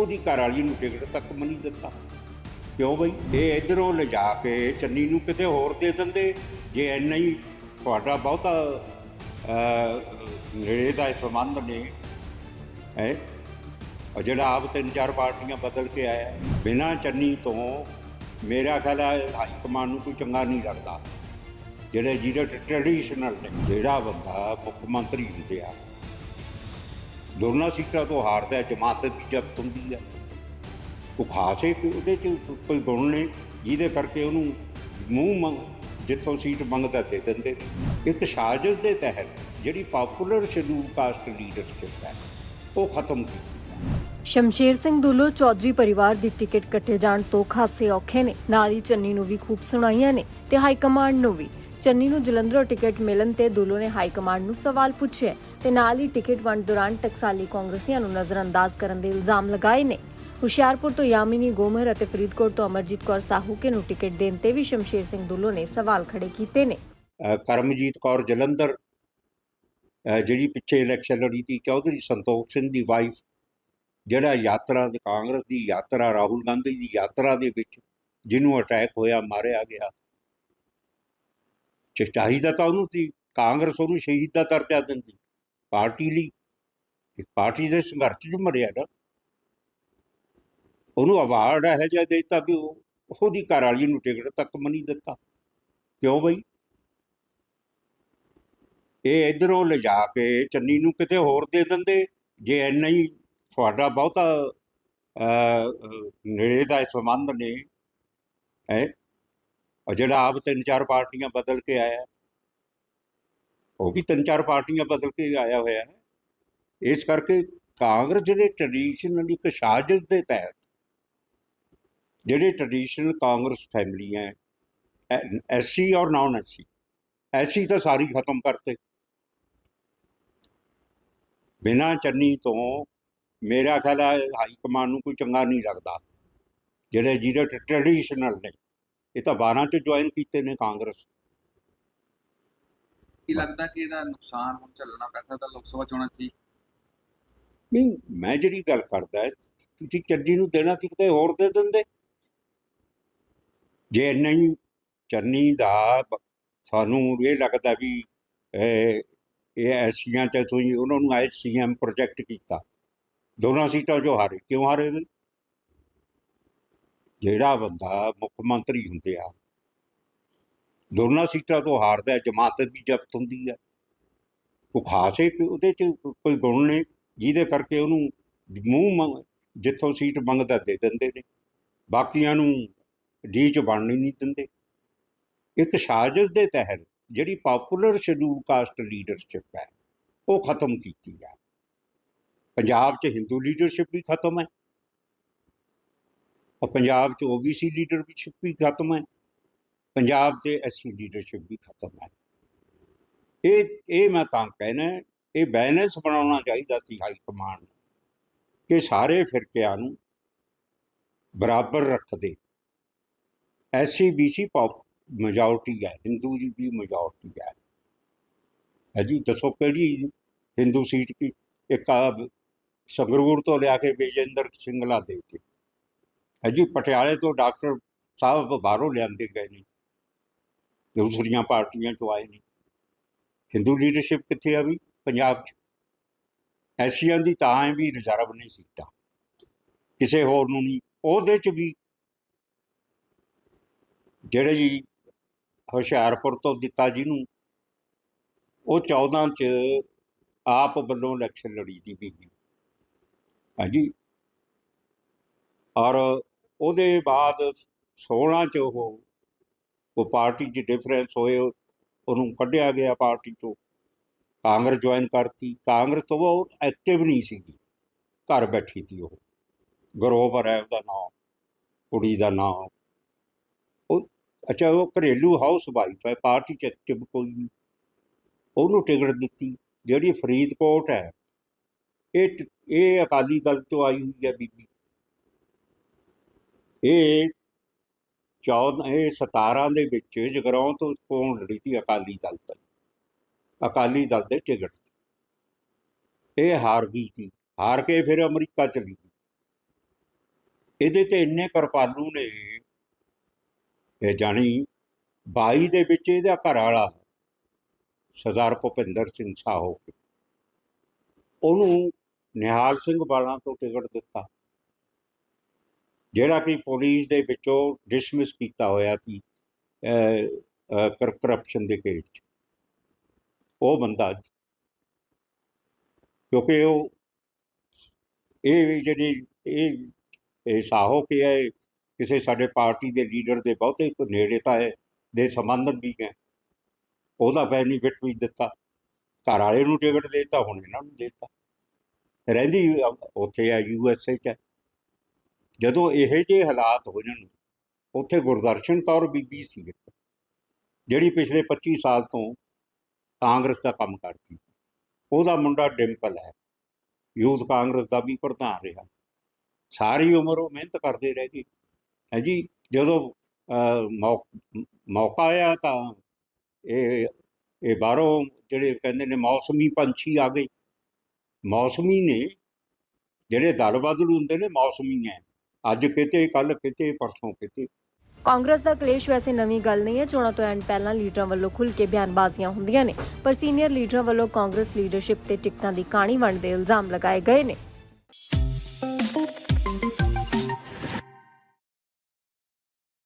ਉਹਦੀ ਘਰ ਵਾਲੀ ਨੂੰ ਟਿਕਟ ਤੱਕ ਵੀ ਨਹੀਂ ਦਿੱਤਾ। ਕਿਉਂ ਬਈ? ਇਹ ਇਧਰੋਂ ਲਿਜਾ ਕੇ ਚੰਨੀ ਨੂੰ ਕਿਤੇ ਹੋਰ ਦੇ ਦਿੰਦੇ। ਜੇ ਇੰਨਾ ਹੀ ਤੁਹਾਡਾ ਬਹੁਤਾ ਨੇੜੇ ਦਾ ਸੰਬੰਧ ਨੇ, ਹੈ? ਜਿਹੜਾ ਆਪ ਤਿੰਨ ਚਾਰ ਪਾਰਟੀਆਂ ਬਦਲ ਕੇ ਆਇਆ। ਬਿਨਾਂ ਚੰਨੀ ਤੋਂ ਮੇਰਾ ਖਿਆਲ ਹੈ ਹਾਈ ਕਮਾਂਡ ਨੂੰ ਕੋਈ ਚੰਗਾ ਨਹੀਂ ਲੱਗਦਾ। ਜਿਹੜੇ ਜਿਹੜੇ ਟ੍ਰੈਡੀਸ਼ਨਲ ਜਿਹੜਾ ਬੰਦਾ ਮੁੱਖ ਮੰਤਰੀ ਹੁੰਦੇ ਆ। ਦੋਨਾਂ ਸੀਟਾਂ ਤੋਂ ਹਾਰਦਾ ਹੈ, ਜਮਾਤ ਦੀ ਜ਼ਬਤ ਹੁੰਦੀ ਹੈ। ਉਹ ਖਾਸ ਹੈ ਕਿ ਉਹਦੇ ਚ ਕੋਈ ਗੁਣ ਨੇ ਜਿਹਦੇ ਕਰਕੇ ਉਹਨੂੰ ਮੂੰਹ ਮੰਗ ਜਿੱਥੋਂ ਸੀਟ ਮੰਗਦਾ ਦੇ ਦਿੰਦੇ। ਇੱਕ ਸਾਜ਼ਿਸ਼ ਦੇ ਤਹਿਤ ਜਿਹੜੀ ਪਪੂਲਰ ਸ਼ਡਿਊਲ ਕਾਸਟ ਲੀਡਰਸ਼ਿਪ ਹੈ ਉਹ ਖਤਮ ਕੀਤੀ ਸ਼ਮਸ਼ੇਰ ਸਿੰਘ ਦੁੱਲੋ ਚੌਧਰੀ ਪਰਿਵਾਰ ਦੀ ਟਿਕਟ ਕੱਟੇ ਜਾਣ ਤੋਂ ਖਾਸੇ ਔਖੇ ਨੇ। ਨਾਲ ਹੀ ਚੰਨੀ ਨੂੰ ਵੀ ਖੂਬ ਸੁਣਾਈਆਂ ਨੇ ਤੇ ਹਾਈ ਕਮਾਂਡ ਨੂੰ ਵੀ। ਚੰਨੀ ਨੂੰ ਜਲੰਧਰੋਂ ਟਿਕਟ ਮਿਲਣ ਤੇ ਦੁੱਲੋ ਨੇ ਹਾਈ ਕਮਾਂਡ ਨੂੰ ਸਵਾਲ ਪੁੱਛਿਆ ਤੇ ਨਾਲ ਹੀ ਟਿਕਟ ਵੰਡ ਦੌਰਾਨ ਟਕਸਾਲੀ ਕਾਂਗਰਸੀਆਂ ਨੂੰ ਨਜ਼ਰਅੰਦਾਜ਼ ਕਰਨ ਦੇ ਇਲਜ਼ਾਮ ਲਗਾਏ ਨੇ। ਹੁਸ਼ਿਆਰਪੁਰ ਤੋਂ ਯਾਮਿਨੀ ਗੋਮਰ ਅਤੇ ਫਰੀਦਕੋਟ ਤੋਂ ਅਮਰਜੀਤ ਕੌਰ ਸਾਹੂਕੇ ਨੂੰ ਟਿਕਟ ਦੇਣ ਤੇ ਵੀ ਸ਼ਮਸ਼ੇਰ ਸਿੰਘ ਦੁੱਲੋ ਨੇ ਸਵਾਲ ਖੜੇ ਕੀਤੇ ਨੇ। ਕਰਮਜੀਤ ਕੌਰ ਜਲੰਧਰ ਜਿਹੜੀ ਪਿੱਛੇ ਇਲੈਕਸ਼ਨ ਲੜੀ ਸੀ ਚੌਧਰੀ ਸੰਤੋਖ ਸਿੰਘ ਦੀ ਵਾਈਫ ਜਿਹੜਾ ਯਾਤਰਾ ਕਾਂਗਰਸ ਦੀ ਯਾਤਰਾ, ਰਾਹੁਲ ਗਾਂਧੀ ਦੀ ਯਾਤਰਾ ਦੇ ਵਿੱਚ ਜਿਹਨੂੰ ਅਟੈਕ ਹੋਇਆ, ਮਾਰਿਆ ਗਿਆ ਚਿਤਾਈ ਦਾ ਤਾਂ ਉਹਨੂੰ ਸੀ, ਕਾਂਗਰਸ ਉਹਨੂੰ ਸ਼ਹੀਦ ਦਾ ਦਰਜਾ ਦਿੰਦੀ, ਪਾਰਟੀ ਲਈ। ਇਹ ਪਾਰਟੀ ਦੇ ਸੰਘਰਸ਼ 'ਚ ਮਰਿਆ ਨਾ। ਉਹਨੂੰ ਅਵਾਰਡ ਹੈ ਜਿਹਾ ਦੇ ਦਿੱਤਾ ਵੀ ਉਹਦੀ ਘਰ ਵਾਲੀ ਨੂੰ ਟਿਕਟ ਤੱਕ ਵੀ ਦਿੱਤਾ। ਕਿਉਂ ਬਈ? ਇਹ ਇਧਰੋਂ ਲਿਜਾ ਕੇ ਚੰਨੀ ਨੂੰ ਕਿਤੇ ਹੋਰ ਦੇ ਦਿੰਦੇ, ਜੇ ਇੰਨਾ ਹੀ ਤੁਹਾਡਾ ਬਹੁਤਾ ਨੇੜੇ ਦਾ ਸੰਬੰਧ ਨੇ, ਹੈ? ਔਰ ਜਿਹੜਾ ਆਪ ਤਿੰਨ ਚਾਰ ਪਾਰਟੀਆਂ ਬਦਲ ਕੇ ਆਇਆ ਉਹ ਵੀ ਤਿੰਨ ਚਾਰ ਪਾਰਟੀਆਂ ਬਦਲ ਕੇ ਆਇਆ ਹੋਇਆ ਹੈ। ਇਸ ਕਰਕੇ ਕਾਂਗਰਸ ਜਿਹੜੇ ਟ੍ਰੈਡੀਸ਼ਨਲ ਇੱਕ ਸਾਜ਼ਿਸ਼ ਦੇ ਤਹਿਤ ਜਿਹੜੇ ਟ੍ਰੈਡੀਸ਼ਨਲ ਕਾਂਗਰਸ ਫੈਮਲੀ ਹੈ ਐਸਸੀ ਔਰ ਨਾਨ ਐਸਸੀ ਐਸੀ ਤਾਂ ਸਾਰੀ ਖਤਮ ਕਰਤੇ। ਬਿਨਾਂ ਚੰਨੀ ਤੋਂ ਮੇਰਾ ਖਿਆਲ ਹੈ ਹਾਈ ਕਮਾਂਡ ਨੂੰ ਕੋਈ ਚੰਗਾ ਨਹੀਂ ਲੱਗਦਾ। ਜਿਹੜੇ ਜਿਹੜੇ ਟ੍ਰੈਡੀਸ਼ਨਲ ਨੇ ਇਹ ਤਾਂ 12 ਚ ਜੁਆਇਨ ਕੀਤੇ ਨੇ ਕਾਂਗਰਸ। ਕੀ ਲੱਗਦਾ ਕਿ ਇਹਦਾ ਨੁਕਸਾਨ ਹੁਣ ਝੱਲਣਾ ਪੈ ਸਕਦਾ ਲੋਕ ਸਭਾ ਚੋਣਾਂ 'ਚ? ਨਹੀਂ ਮੈਂ ਜਿਹੜੀ ਗੱਲ ਕਰਦਾ ਤੁਸੀਂ ਚੰਨੀ ਨੂੰ ਦੇਣਾ ਸੀ ਕਿਤੇ ਹੋਰ ਦੇ ਦਿੰਦੇ। ਜੇ ਨਹੀਂ ਚੰਨੀ ਦਾ ਸਾਨੂੰ ਇਹ ਲੱਗਦਾ ਵੀ ਇਹ ਐਸੀਆਂ ਚ ਤੁਸੀਂ ਉਹਨਾਂ ਨੂੰ ਆਏ ਸੀਐਮ ਪ੍ਰੋਜੈਕਟ ਕੀਤਾ। ਦੋਨਾਂ ਸੀਟਾਂ ਜੋ ਹਾਰੇ। ਕਿਉਂ ਹਾਰੇ ਨੇ ਜਿਹੜਾ ਬੰਦਾ ਮੁੱਖ ਮੰਤਰੀ ਹੁੰਦੇ ਆ, ਦੋਨਾਂ ਸੀਟਾਂ ਤੋਂ ਹਾਰਦਾ ਜਮਾਤ ਵੀ ਜ਼ਬਤ ਹੁੰਦੀ ਆ ਉਹ ਖਾਸ ਹੈ ਉਹਦੇ ਚ ਕੋਈ ਗੁਣ ਨੇ, ਜਿਹਦੇ ਕਰਕੇ ਉਹਨੂੰ ਮੂੰਹ ਜਿੱਥੋਂ ਸੀਟ ਮੰਗਦਾ ਦੇ ਦਿੰਦੇ ਨੇ। ਬਾਕੀਆਂ ਨੂੰ ਡੀ ਚ ਬਣਨ ਨਹੀਂ ਦਿੰਦੇ। ਇੱਕ ਸਾਜ਼ਿਸ਼ ਦੇ ਤਹਿਤ ਜਿਹੜੀ ਪਪੂਲਰ ਸ਼ਡਿਊਲ ਕਾਸਟ ਲੀਡਰਸ਼ਿਪ ਹੈ, ਉਹ ਖਤਮ ਕੀਤੀ ਹੈ ਪੰਜਾਬ 'ਚ ਹਿੰਦੂ ਲੀਡਰਸ਼ਿਪ ਵੀ ਖਤਮ ਹੈ। ਔਰ ਪੰਜਾਬ 'ਚ ਓਬੀਸੀ ਲੀਡਰਸ਼ਿਪ ਵੀ ਖਤਮ ਹੈ। ਪੰਜਾਬ 'ਚ ਐਸਸੀ ਲੀਡਰਸ਼ਿਪ ਵੀ ਖਤਮ ਹੈ। ਇਹ ਇਹ ਮੈਂ ਤਾਂ ਕਹਿਣਾ, ਇਹ ਬੈਲੈਂਸ ਬਣਾਉਣਾ ਚਾਹੀਦਾ ਸੀ ਹਾਈ ਕਮਾਂਡ ਕਿ ਸਾਰੇ ਫਿਰਕਿਆਂ ਨੂੰ ਬਰਾਬਰ ਰੱਖਦੇ। ਐਸਸੀ ਬੀਸੀ ਪੌਪ ਮੈਜੋਰਟੀ ਹੈ ਹਿੰਦੂ ਜੀ ਵੀ ਮੈਜੋਰਟੀ ਹੈ। ਹੈ ਜੀ, ਦੱਸੋ ਕਿਹੜੀ ਹਿੰਦੂ ਸੀਟ ਕੀ? ਇੱਕ ਆ ਸੰਗਰੂਰ ਤੋਂ ਲਿਆ ਕੇ ਵਿਜੇਂਦਰ ਸਿੰਗਲਾ ਦੇ ਦਿੱਤੇ। ਹੈ ਜੀ ਪਟਿਆਲੇ ਤੋਂ ਡਾਕਟਰ ਸਾਹਿਬ ਬਾਹਰੋਂ ਲਿਆਂਦੇ ਗਏ ਨੇ। ਦੂਸਰੀਆਂ ਪਾਰਟੀਆਂ ਚੋਂ ਆਏ ਨੇ। ਹਿੰਦੂ ਲੀਡਰਸ਼ਿਪ ਕਿੱਥੇ ਆ ਵੀ? ਪੰਜਾਬ 'ਚ। ਐਸੀਆਂ ਦੀ ਤਾਂ ਹੈ ਵੀ ਰਿਜ਼ਰਵ ਨਹੀਂ ਸੀਟਾਂ। ਕਿਸੇ ਹੋਰ ਨੂੰ ਨਹੀਂ। ਉਹਦੇ 'ਚ ਵੀ ਜਿਹੜੇ ਜੀ ਹੁਸ਼ਿਆਰਪੁਰ ਤੋਂ ਦਿੱਤਾ ਜਿਹਨੂੰ, ਉਹ 14 'ਚ ਆਪ ਵੱਲੋਂ ਇਲੈਕਸ਼ਨ ਲੜੀ ਦੀ ਬੀਬੀ। ਹਾਂਜੀ। ਔਰ ਉਹਦੇ ਬਾਅਦ 16 'ਚ ਉਹ ਉਹ ਪਾਰਟੀ 'ਚ ਡਿਫਰੈਂਸ ਹੋਏ, ਉਹਨੂੰ ਕੱਢਿਆ ਗਿਆ ਪਾਰਟੀ ਤੋਂ ਕਾਂਗਰਸ ਜੁਆਇਨ ਕਰਤੀ। ਕਾਂਗਰਸ ਤੋਂ ਉਹ ਐਕਟਿਵ ਨਹੀਂ ਸੀਗੀ। ਘਰ ਬੈਠੀ ਸੀ ਉਹ। ਗਰੋਵਰ ਹੈ, ਉਹਦਾ ਨਾਮ। ਕੁੜੀ ਦਾ ਨਾਮ। ਉਹ, ਅੱਛਾ, ਉਹ ਘਰੇਲੂ ਹਾਊਸ ਵਾਈਫ ਹੈ। ਪਾਰਟੀ ਚ ਐਕਟਿਵ ਕੋਈ ਨਹੀਂ। ਉਹਨੂੰ ਟਿਕਟ ਦਿੱਤੀ। ਜਿਹੜੀ ਫਰੀਦਕੋਟ ਹੈ, ਇਹ ਟ- ਇਹ ਅਕਾਲੀ ਦਲ ਤੋਂ ਆਈ ਹੋਈ ਹੈ ਬੀਬੀ। ਇਹ 14 ਇਹ 17 ਦੇ ਵਿੱਚ ਜਗਰਾਉਂ ਤੋਂ ਕੋਣ ਲੜੀ ਸੀ, ਅਕਾਲੀ ਦਲ ਤੋਂ। ਅਕਾਲੀ ਦਲ ਦੇ ਟਿਕਟ ਤੇ। ਇਹ ਹਾਰ ਗਈ ਸੀ। ਹਾਰ ਕੇ ਫਿਰ ਅਮਰੀਕਾ ਚਲੀ ਗਈ। ਇਹਦੇ ਤੇ ਇੰਨੇ ਕਿਰਪਾਲੂ ਨੇ, ਇਹ ਜਾਣੀ 22 ਦੇ ਵਿੱਚ ਇਹਦਾ ਘਰ ਵਾਲਾ ਸਰਦਾਰ ਭੁਪਿੰਦਰ ਸਿੰਘ ਸਾਹੋ। ਉਹਨੂੰ ਨਿਹਾਲ ਸਿੰਘ ਵਾਲਾਂ ਤੋਂ ਟਿਕਟ ਦਿੱਤਾ। ਜਿਹੜਾ ਕਿ ਪੁਲਿਸ ਦੇ ਵਿੱਚੋਂ ਡਿਸਮਿਸ ਕੀਤਾ ਹੋਇਆ ਸੀ ਕਰਪਸ਼ਨ ਦੇ ਕੇਸ 'ਚ। ਉਹ ਬੰਦਾ ਕਿਉਂਕਿ ਉਹ ਇਹ ਜਿਹੜੀ, ਇਹ ਇਹ ਸਾਹੋ ਕਿ ਹੈ ਕਿਸੇ ਸਾਡੇ ਪਾਰਟੀ ਦੇ ਲੀਡਰ ਦੇ ਬਹੁਤੇ ਕੋ ਨੇੜੇਤਾ ਹੈ, ਦੇ ਸੰਬੰਧਨ ਵੀ ਹੈ। ਉਹਦਾ ਬੈਨੀਫਿਟ ਵੀ ਦਿੱਤਾ। ਘਰ ਵਾਲੇ ਨੂੰ ਟਿਕਟ ਦੇਤਾ, ਹੁਣ ਇਹਨਾਂ ਨੂੰ ਦੇਤਾ। ਰਹਿੰਦੀ ਉੱਥੇ ਆ ਯੂ ਐਸ ਏ ਚ ਹੈ। ਜਦੋਂ ਇਹੋ ਜਿਹੇ ਹਾਲਾਤ ਹੋ ਜਾਣ ਉੱਥੇ ਗੁਰਦਰਸ਼ਨ ਕੌਰ ਬੀਬੀ ਸੀ ਇੱਕ, ਜਿਹੜੀ ਪਿਛਲੇ 25 ਸਾਲ ਤੋਂ ਕਾਂਗਰਸ ਦਾ ਕੰਮ ਕਰਦੀ। ਉਹਦਾ ਮੁੰਡਾ ਡਿੰਪਲ ਹੈ। ਯੂਥ ਕਾਂਗਰਸ ਦਾ ਵੀ ਪ੍ਰਧਾਨ ਰਿਹਾ। ਸਾਰੀ ਉਮਰ ਉਹ ਮਿਹਨਤ ਕਰਦੇ ਰਹਿ ਗਏ ਹੈ ਜਦੋਂ ਮੌਕਾ ਆਇਆ ਤਾਂ ਇਹ ਇਹ ਬਾਹਰੋਂ ਜਿਹੜੇ ਕਹਿੰਦੇ ਨੇ ਮੌਸਮੀ ਪੰਛੀ ਆ ਗਏ। ਮੌਸਮੀ ਨੇ ਜਿਹੜੇ ਦਲ ਬਦਲ ਹੁੰਦੇ ਨੇ ਮੌਸਮੀ ਹੈ ਅੱਜ ਕਿਤੇ ਕੱਲ ਕਿਤੇ ਪਰਸੋਂ ਕਿਤੇ ਕਾਂਗਰਸ ਦਾ ਕਲੇਸ਼ ਵੈਸੇ ਨਵੀਂ ਗੱਲ ਨਹੀਂ ਹੈ। ਚੋਣਾਂ ਤੋਂ ਐਂਡ ਪਹਿਲਾਂ ਲੀਡਰਾਂ ਵੱਲੋਂ ਖੁੱਲ ਕੇ ਬਿਆਨਬਾਜ਼ੀਆਂ ਹੁੰਦੀਆਂ ਨੇ। ਪਰ ਸੀਨੀਅਰ ਲੀਡਰਾਂ ਵੱਲੋਂ ਕਾਂਗਰਸ ਲੀਡਰਸ਼ਿਪ ਤੇ ਟਿਕਟਾਂ ਦੀ ਕਾਣੀ ਵੰਡ ਦੇ ਇਲਜ਼ਾਮ ਲਗਾਏ ਗਏ ਨੇ।